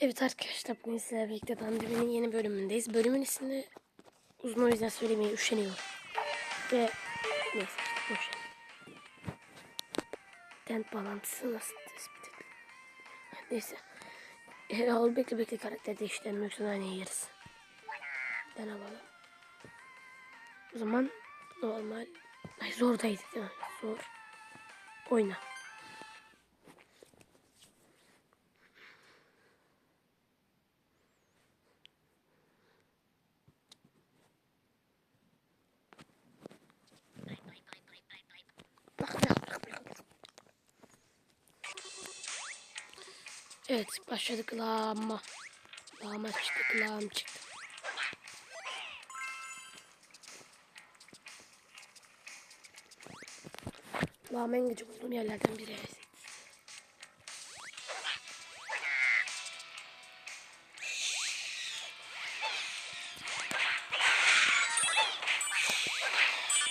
Evet arkadaşlar bugün sizlerle birlikte Dandeminin yeni bölümündeyiz. Bölümün ismini uzun o yüzden söylemeye üşeniyorum. Ve neyse boş. Dent bağlantısı nasıl tespit edilir? Neyse. E, al bekle bekle karakter değiştirelim yoksa aynı yeriz. Ben alalım. O zaman normal. Ay zordaydı değil mi? Zor. Oyna. Evet başladık lağma. Lağma çıktık lağım çıktı. Lağma en gıcık olduğum yerlerden biri. evet.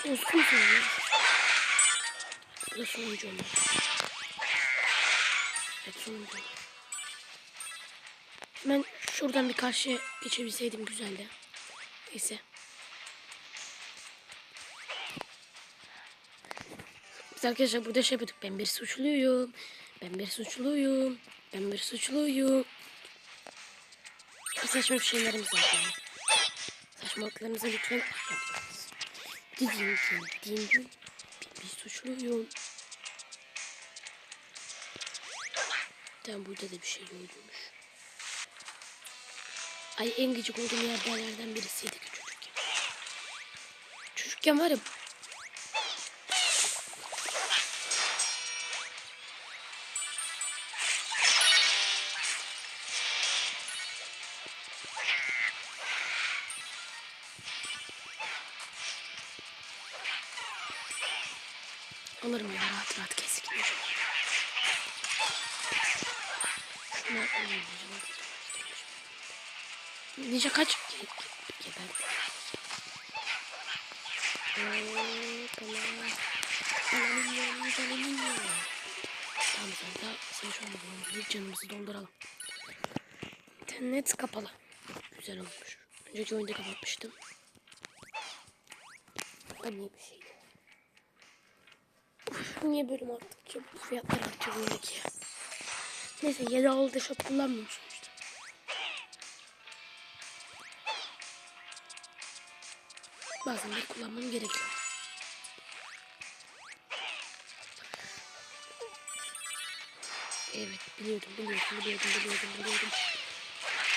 Olsun sonra. Bu da sonuncu olmalı. Evet sonuncu olmalı. Ben şuradan bir karşıya geçebilseydim güzeldi. Neyse. Biz arkadaşlar burada şey yapıyorduk. Ben bir suçluyum. Ben bir suçluyum. Ben bir suçluyum. Bir saçma bir şeylerimiz var yani. Saçmalıklarımıza lütfen yapmayınız. Din. Ben bir suçluyum. Tamam burada da bir şey gördüymüş. Ay en gıcık olduğum yerlerden birisiydi çocukken. Çocukken var ya Alırım ya rahat rahat keskin. Şunlar alayım. Ninja kaç? Ge- ge- Geberdi. Oo, tamam. Tamam sen şu anda bulunduk. Canımızı dolduralım. İnternet kapalı. Güzel olmuş. Önceki oyunda kapatmıştım. Hani bir şey. Uf, niye bölüm arttıkça bu fiyatlar artıyor oyundaki ya. Neyse 7 aldı shop kullanmıyorum Bazen de kullanmam gerekiyor. Evet biliyordum biliyordum biliyordum biliyordum biliyordum.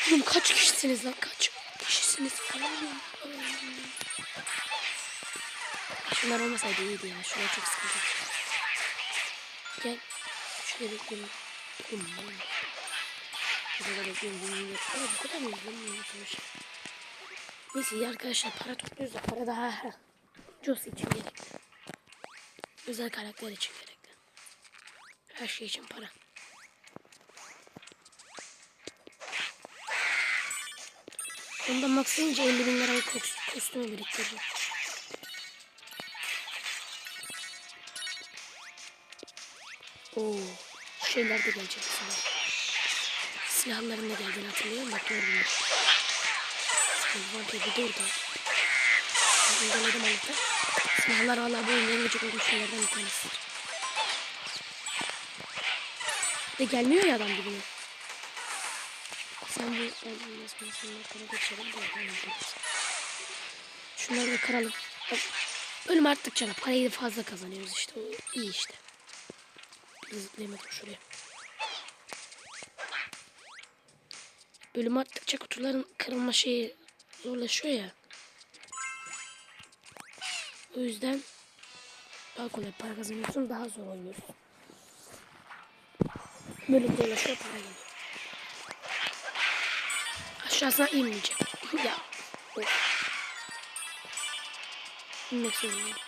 Oğlum kaç kişisiniz lan kaç kişisiniz? Allah'ım. Şunlar olmasaydı iyiydi ya. Şunlar çok sıkıntı. Gel. Şuraya bekleyelim. Oğlum? Şurada bekleyelim. Bunu Evet bu kadar mı? Bilmiyorum sonuç. Neyse iyi arkadaşlar para topluyoruz da para daha Jos için gerekli. Özel karakter için gerekli. Her şey için para. Onda maksayınca 50 bin liralık kos- kostümü biriktireceğim. Oo, şeyler de gelecek sana. Silahların da geldiğini hatırlıyorum bak gördüm. Silahlar dedi dur da. Uyguladım anahtar. Silahlar valla bu oyunun en gıcık olduğum şeylerden bir tanesi. De gelmiyor ya adam dibine. Sen bu ben yazmayı seninle kara geçelim de. Şunları da kıralım. Bak, Bölüm arttıkça da parayı da fazla kazanıyoruz işte. O iyi işte. Zıplayamadım şuraya. Bölüm arttıkça kutuların kırılma şeyi zorlaşıyor ya. O yüzden daha kolay para kazanıyorsun, daha zor oynuyorsun. Bölüm zorlaşıyor, para geliyor. Aşağısına inmeyeceğim. ya. Of. İnmek zorundayım.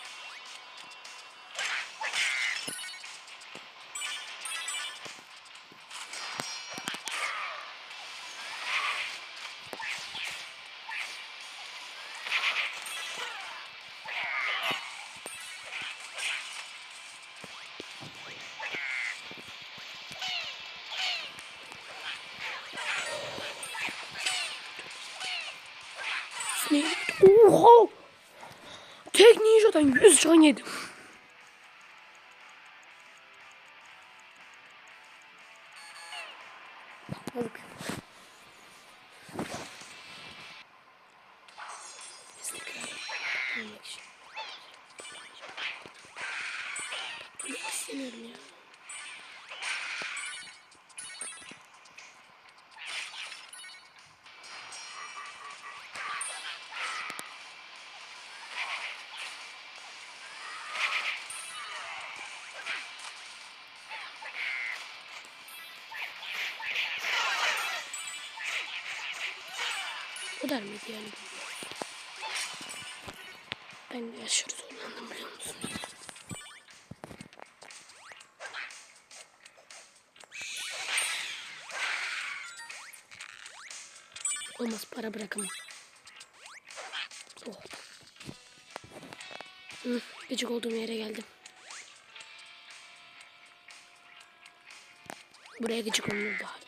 Oha! Tek ninja'dan 100 can yedim. Kadar mıydı yani? Ben aşırı zorlandım biliyor musun? Olmaz para bırakamam. Oh. Hı, gıcık olduğum yere geldim. Buraya gıcık olunur daha.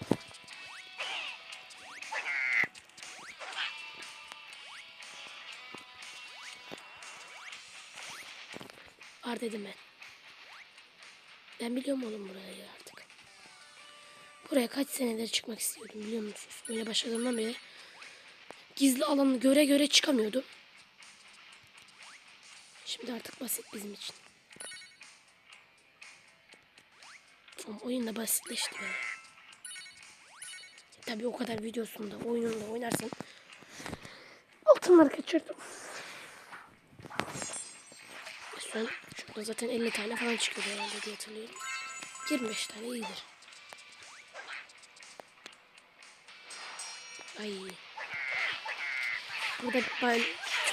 Var dedim ben. Ben biliyorum oğlum burayı artık. Buraya kaç senedir çıkmak istiyordum biliyor musunuz? Oyuna başladığımdan beri gizli alanı göre göre çıkamıyordum. Şimdi artık basit bizim için. Oğlum oyun da basitleşti be. Tabii o kadar videosunda, oyununda oynarsan altınları kaçırdım. Şu an şurada zaten 50 tane falan çıkıyor herhalde diye hatırlıyorum. 25 tane iyidir. Ay. Burada ben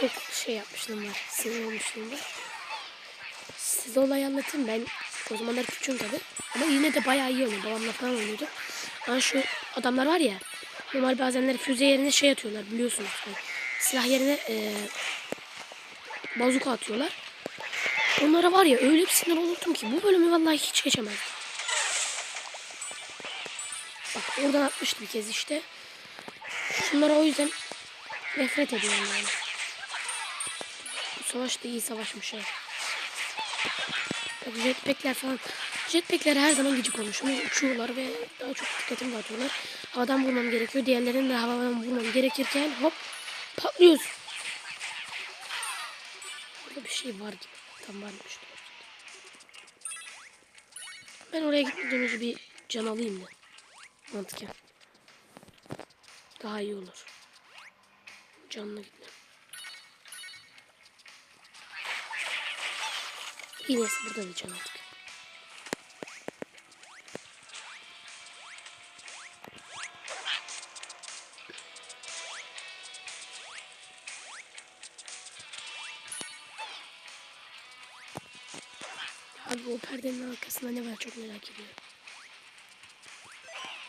çok şey yapmıştım var. Sinir olmuştum var. Size olayı anlatayım ben. O zamanlar küçüğüm tabi. Ama yine de bayağı iyi oynuyor. Babamla falan oynuyordu. Ama şu adamlar var ya. Normal bazenleri füze yerine şey atıyorlar biliyorsunuz. Yani silah yerine e, bazuka atıyorlar. Onlara var ya öyle bir sinir olurdum ki bu bölümü vallahi hiç geçemezdim. Bak oradan atmıştı bir kez işte. Şunlara o yüzden nefret ediyorum yani. Bu savaş da iyi savaşmış ha. Bak jetpackler falan. Jetpackler her zaman gıcık olmuş. Uçuyorlar ve daha çok dikkatimi dağıtıyorlar. Havadan vurmam gerekiyor. Diğerlerinin de havadan vurmam gerekirken hop patlıyoruz. Burada bir şey var gibi. Tam varmış. Ben oraya gitmeden önce bir can alayım da. Mantıken. Daha iyi olur. Canlı gitmem. İyi neyse burada da can aldık. Perdenin arkasında ne var çok merak ediyorum.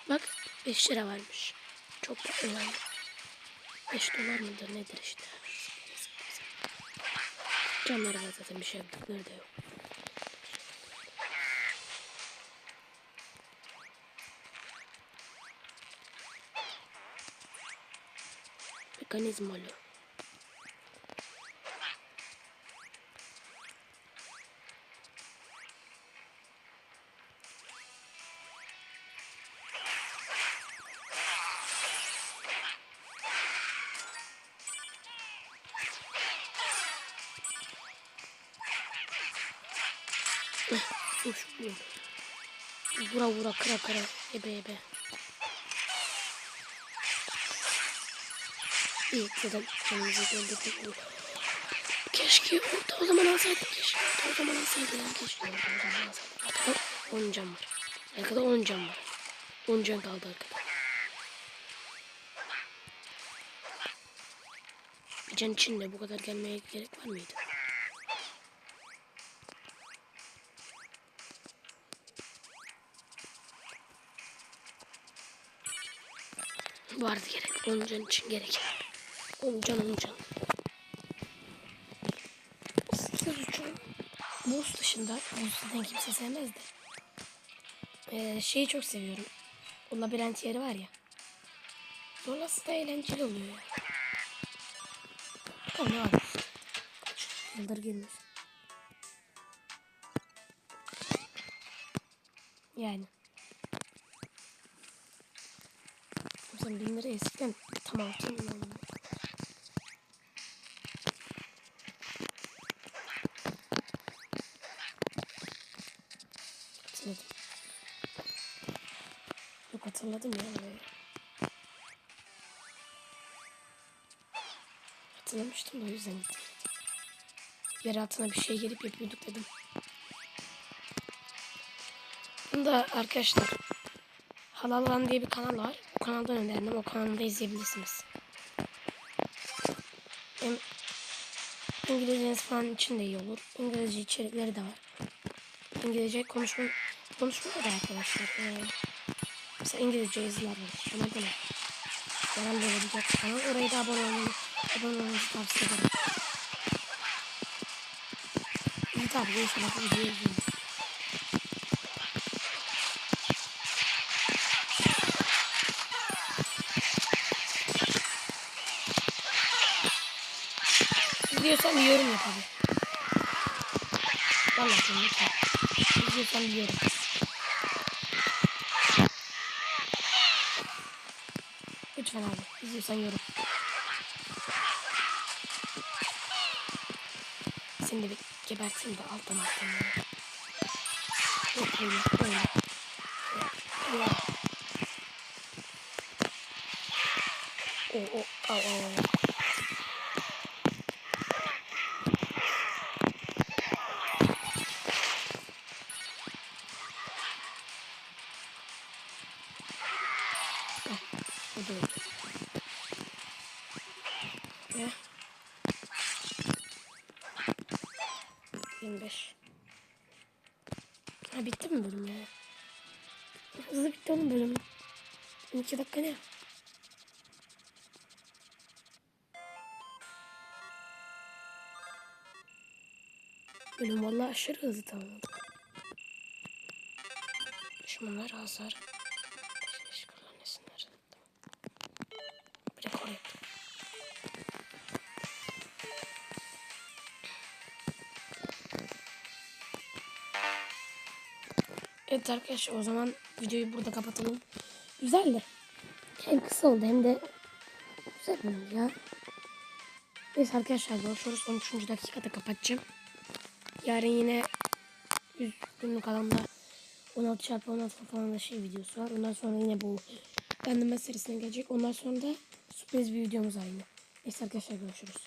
Bak 5 lira varmış. Çok önemli. 5 dolar mıdır nedir işte. Canları var zaten bir şey yaptıkları da yok. Mekanizmalı. Bu. Vura vura kıra kıra. Ebe ebe. İyi dedim. Kendimizi döndürdük. Keşke orada o zaman alsaydım. Keşke orada o zaman alsaydım. Keşke orada o zaman alsaydım. Arkada 10 can var. Arkada 10 can var. 10 can kaldı arkada. Bir can için de bu kadar gelmeye gerek var mıydı? Vardı gerek. 10 can için gerek. 10 can 10 can. Siz uçun. Boss dışında, boss zaten kimse sevmez de. Ee, şeyi çok seviyorum. O labirent yeri var ya. Sonrası da eğlenceli oluyor ya. Bakalım ne var. Yıldır girmiyoruz. Yani. Mesela bin eskiden tam altı milyon. Hatırladım. Yok hatırladım ya. Hatırlamıştım da o yüzden gittim. Yer altına bir şey gelip yapıyorduk dedim. Bunda arkadaşlar Halalan diye bir kanal var. O kanaldan önerdim. O kanalda izleyebilirsiniz. Hem İngilizceniz falan için de iyi olur. İngilizce içerikleri de var. İngilizce konuşma konuşma da arkadaşlar. Ee, mesela İngilizce yazılar var. Ona göre. Yalan böyle bir kanal. Oraya da abone olmayı, abone olmanızı tavsiye ederim. İyi tabi. İnşallah videoyu. İzliyorsan bir yorum yap abi. Vallahi sen lütfen. İzliyorsan bir yorum. Lütfen abi. İzliyorsan yorum. Seni de bir geberteyim de alttan alttan. Yok böyle böyle. Ya. O o. Ha bitti mi bölüm ya? Hızlı bitti oğlum bölüm. 12 dakika ne? Bölüm vallahi aşırı hızlı tamamladık. Düşmanlar hasar. Evet arkadaşlar o zaman videoyu burada kapatalım. Güzeldi. Hem kısa oldu hem de güzel oldu ya. Neyse arkadaşlar görüşürüz. 13. dakikada kapatacağım. Yarın yine 100 günlük alanda 16 çarpı 16 falan da şey videosu var. Ondan sonra yine bu Random serisine gelecek. Ondan sonra da sürpriz bir videomuz yine. Neyse arkadaşlar görüşürüz.